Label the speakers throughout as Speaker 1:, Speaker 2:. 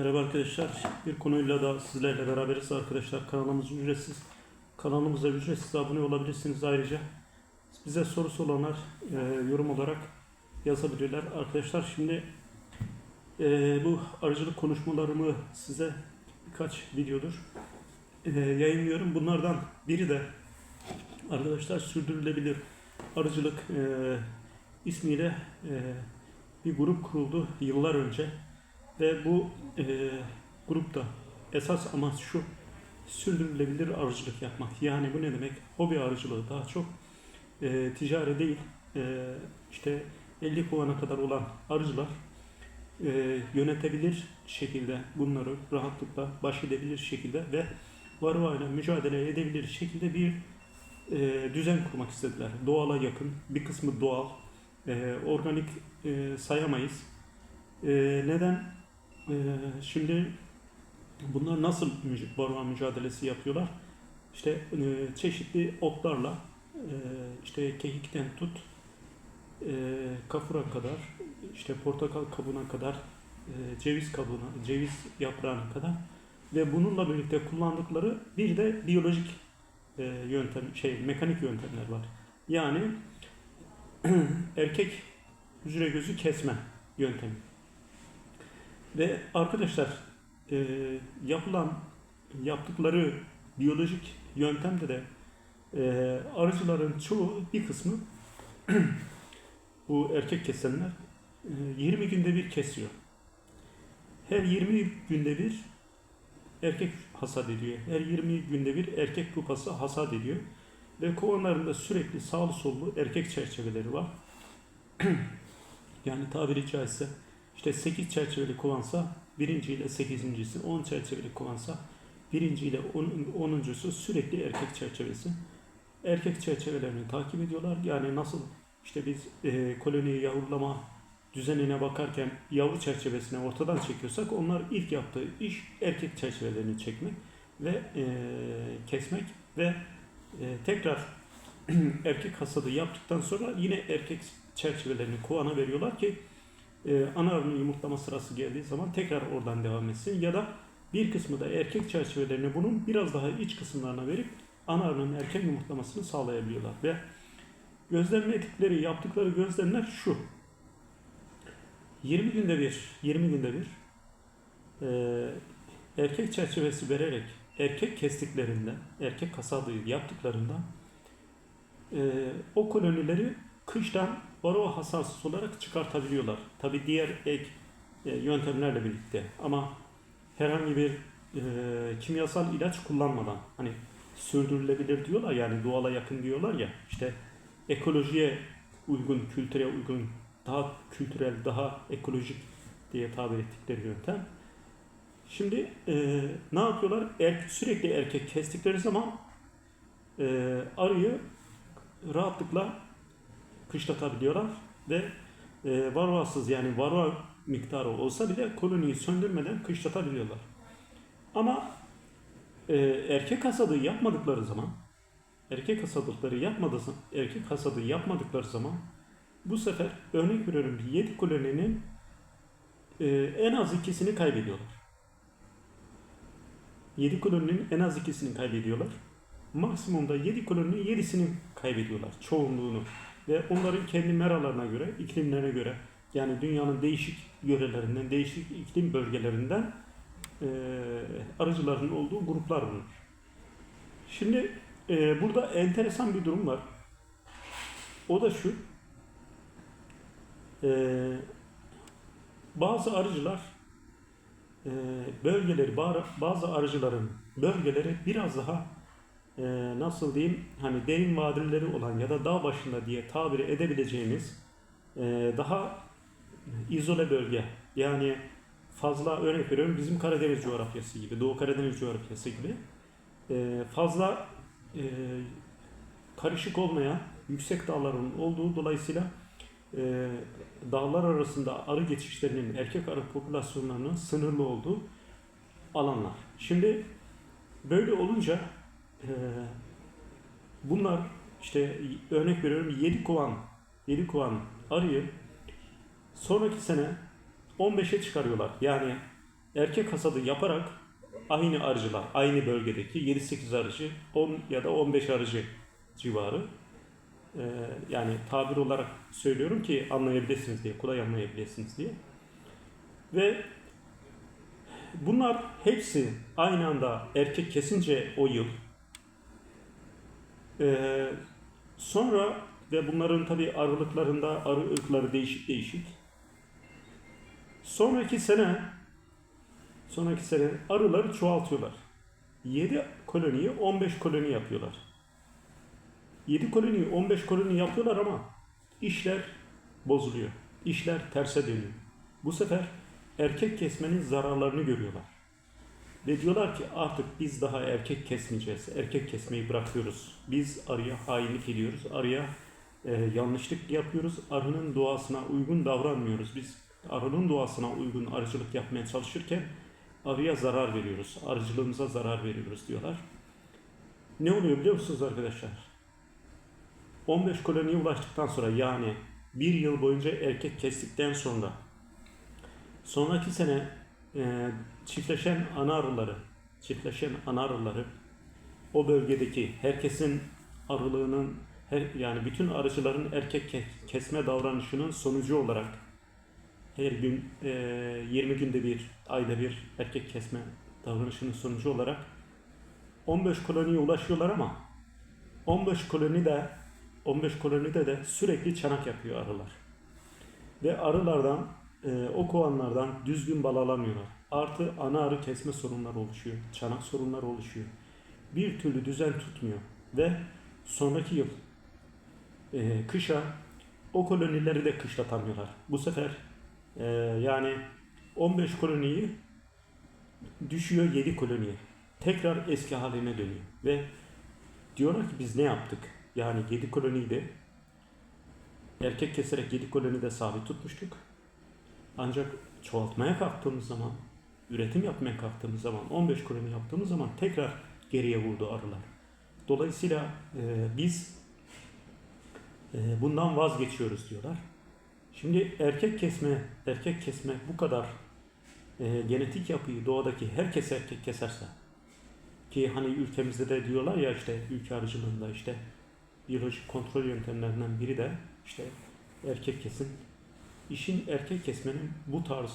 Speaker 1: Merhaba arkadaşlar. Bir konuyla da sizlerle beraberiz arkadaşlar. Kanalımız ücretsiz. Kanalımıza ücretsiz abone olabilirsiniz ayrıca. Bize sorusu olanlar e, yorum olarak yazabilirler. Arkadaşlar şimdi e, bu arıcılık konuşmalarımı size birkaç videodur e, yayınlıyorum. Bunlardan biri de arkadaşlar sürdürülebilir arıcılık e, ismiyle e, bir grup kuruldu yıllar önce. Ve bu e, grupta esas amaç şu, sürdürülebilir arıcılık yapmak. Yani bu ne demek? Hobi arıcılığı daha çok e, ticari değil. E, işte 50 kovana kadar olan arıcılar e, yönetebilir şekilde bunları rahatlıkla baş edebilir şekilde ve varroa ile mücadele edebilir şekilde bir e, düzen kurmak istediler. Doğala yakın, bir kısmı doğal, e, organik e, sayamayız. E, neden? Ee, şimdi bunlar nasıl varroa mücadelesi yapıyorlar? İşte e, çeşitli otlarla e, işte kekikten tut e, kafura kadar işte portakal kabuğuna kadar e, ceviz kabuğuna, ceviz yaprağına kadar ve bununla birlikte kullandıkları bir de biyolojik e, yöntem şey mekanik yöntemler var. Yani erkek hücre gözü kesme yöntemi. Ve arkadaşlar e, yapılan yaptıkları biyolojik yöntemde de e, arıcıların çoğu bir kısmı bu erkek kesenler e, 20 günde bir kesiyor. Her 20 günde bir erkek hasat ediyor. Her 20 günde bir erkek kupası hasat ediyor. Ve kovanlarında sürekli sağlı sollu erkek çerçeveleri var. yani tabiri caizse işte 8 çerçeveli kovansa birinci ile 8.si, 10 çerçeveli kovansa birinci ile 10.sü sürekli erkek çerçevesi. Erkek çerçevelerini takip ediyorlar. Yani nasıl işte biz e, koloniyi yavrulama düzenine bakarken yavru çerçevesine ortadan çekiyorsak onlar ilk yaptığı iş erkek çerçevelerini çekmek ve e, kesmek ve e, tekrar erkek hasadı yaptıktan sonra yine erkek çerçevelerini kovana veriyorlar ki e, ana arının yumurtlama sırası geldiği zaman tekrar oradan devam etsin. Ya da bir kısmı da erkek çerçevelerini bunun biraz daha iç kısımlarına verip ana arının erken yumurtlamasını sağlayabiliyorlar. Ve gözlemledikleri, yaptıkları gözlemler şu. 20 günde bir, 20 günde bir e, erkek çerçevesi vererek erkek kestiklerinde, erkek kasadığı yaptıklarında e, o kolonileri kıştan varroa hassasız olarak çıkartabiliyorlar. Tabi diğer ek e, yöntemlerle birlikte ama herhangi bir e, kimyasal ilaç kullanmadan hani sürdürülebilir diyorlar yani doğala yakın diyorlar ya işte ekolojiye uygun, kültüre uygun, daha kültürel, daha ekolojik diye tabir ettikleri yöntem. Şimdi e, ne yapıyorlar? Er, sürekli erkek kestikleri zaman e, arıyı rahatlıkla kışlatabiliyorlar ve e, varroasız yani varroa miktarı olsa bile koloniyi söndürmeden kışlatabiliyorlar. Ama e, erkek hasadı yapmadıkları zaman erkek hasadıkları yapmadığı erkek hasadı yapmadıkları zaman bu sefer örnek veriyorum 7 koloninin e, en az ikisini kaybediyorlar. 7 koloninin en az ikisini kaybediyorlar. Maksimumda 7 koloninin 7'sini kaybediyorlar. Çoğunluğunu ve onların kendi meralarına göre, iklimlerine göre yani dünyanın değişik yörelerinden, değişik iklim bölgelerinden e, arıcıların olduğu gruplar bunlar. Şimdi e, burada enteresan bir durum var. O da şu. E, bazı arıcılar e, bölgeleri, bazı arıcıların bölgeleri biraz daha e, nasıl diyeyim hani derin vadileri olan ya da dağ başında diye tabir edebileceğimiz e, daha izole bölge yani fazla örnek veriyorum bizim Karadeniz coğrafyası gibi Doğu Karadeniz coğrafyası gibi e, fazla e, karışık olmayan yüksek dağların olduğu dolayısıyla e, dağlar arasında arı geçişlerinin erkek arı popülasyonlarının sınırlı olduğu alanlar. Şimdi böyle olunca ee, bunlar işte örnek veriyorum 7 kovan 7 kovan arıyı sonraki sene 15'e çıkarıyorlar. Yani erkek hasadı yaparak aynı arıcılar, aynı bölgedeki 7-8 arıcı, 10 ya da 15 arıcı civarı e, yani tabir olarak söylüyorum ki anlayabilirsiniz diye, kolay anlayabilirsiniz diye. Ve bunlar hepsi aynı anda erkek kesince o yıl e, sonra ve bunların tabi arılıklarında arı değişik değişik. Sonraki sene sonraki sene arıları çoğaltıyorlar. 7 koloniyi 15 koloni yapıyorlar. 7 koloni 15 koloni yapıyorlar ama işler bozuluyor. İşler terse dönüyor. Bu sefer erkek kesmenin zararlarını görüyorlar. Ve diyorlar ki artık biz daha erkek kesmeyeceğiz. Erkek kesmeyi bırakıyoruz. Biz arıya hainlik ediyoruz. Arıya e, yanlışlık yapıyoruz. Arının doğasına uygun davranmıyoruz. Biz arının doğasına uygun arıcılık yapmaya çalışırken arıya zarar veriyoruz. Arıcılığımıza zarar veriyoruz diyorlar. Ne oluyor biliyor musunuz arkadaşlar? 15 koloniye ulaştıktan sonra yani bir yıl boyunca erkek kestikten sonra sonraki sene e, çiftleşen ana arıları çiftleşen ana arıları o bölgedeki herkesin arılığının her, yani bütün arıcıların erkek ke- kesme davranışının sonucu olarak her gün e, 20 günde bir, ayda bir erkek kesme davranışının sonucu olarak 15 koloniye ulaşıyorlar ama 15 koloni de 15 kolonide de sürekli çanak yapıyor arılar. Ve arılardan e, o kovanlardan düzgün bal alamıyorlar. Artı ana arı kesme sorunları oluşuyor. Çanak sorunları oluşuyor. Bir türlü düzen tutmuyor. Ve sonraki yıl e, kışa o kolonileri de kışlatamıyorlar. Bu sefer e, yani 15 koloniyi düşüyor 7 koloniye. Tekrar eski haline dönüyor. Ve diyorlar ki biz ne yaptık? Yani 7 koloniyi de erkek keserek 7 koloni de sabit tutmuştuk. Ancak çoğaltmaya kalktığımız zaman, üretim yapmaya kalktığımız zaman, 15 koloni yaptığımız zaman tekrar geriye vurdu arılar. Dolayısıyla e, biz e, bundan vazgeçiyoruz diyorlar. Şimdi erkek kesme, erkek kesme bu kadar e, genetik yapıyı doğadaki herkes erkek keserse ki hani ülkemizde de diyorlar ya işte ülke arıcılığında işte biyolojik kontrol yöntemlerinden biri de işte erkek kesin. İşin erkek kesmenin bu tarz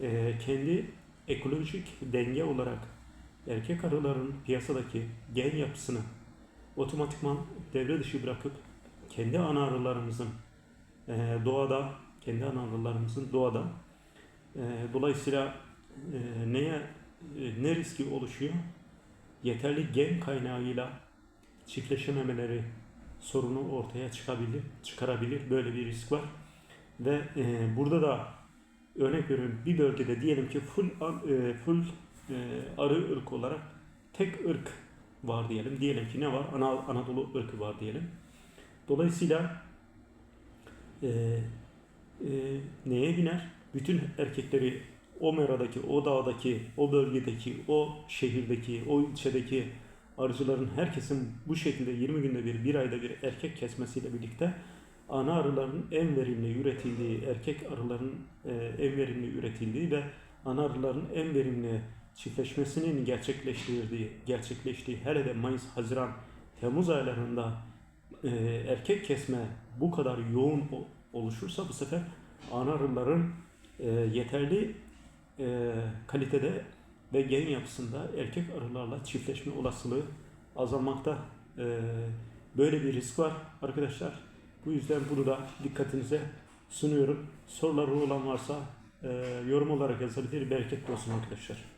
Speaker 1: e, kendi ekolojik denge olarak erkek arıların piyasadaki gen yapısını otomatikman devre dışı bırakıp kendi ana arılarımızın e, doğada kendi ana arılarımızın doğada e, dolayısıyla e, neye ne riski oluşuyor? Yeterli gen kaynağıyla çiftleşememeleri sorunu ortaya çıkabilir, çıkarabilir. Böyle bir risk var. Ve burada da örnek veriyorum bir bölgede diyelim ki full e, full e, arı ırk olarak tek ırk var diyelim. Diyelim ki ne var? Ana, Anadolu ırkı var diyelim. Dolayısıyla e, e, neye biner? Bütün erkekleri o meradaki, o dağdaki, o bölgedeki, o şehirdeki, o ilçedeki arıcıların herkesin bu şekilde 20 günde bir, bir ayda bir erkek kesmesiyle birlikte ana arıların en verimli üretildiği, erkek arıların e, en verimli üretildiği ve ana arıların en verimli çiftleşmesinin gerçekleştirdiği, gerçekleştiği hele de Mayıs, Haziran, Temmuz aylarında e, erkek kesme bu kadar yoğun oluşursa bu sefer ana arıların e, yeterli kalitede ve gen yapısında erkek arılarla çiftleşme olasılığı azalmakta. Böyle bir risk var arkadaşlar. Bu yüzden bunu da dikkatinize sunuyorum. Soruları olan varsa e, yorum olarak yazabilir. Bereketli olsun arkadaşlar.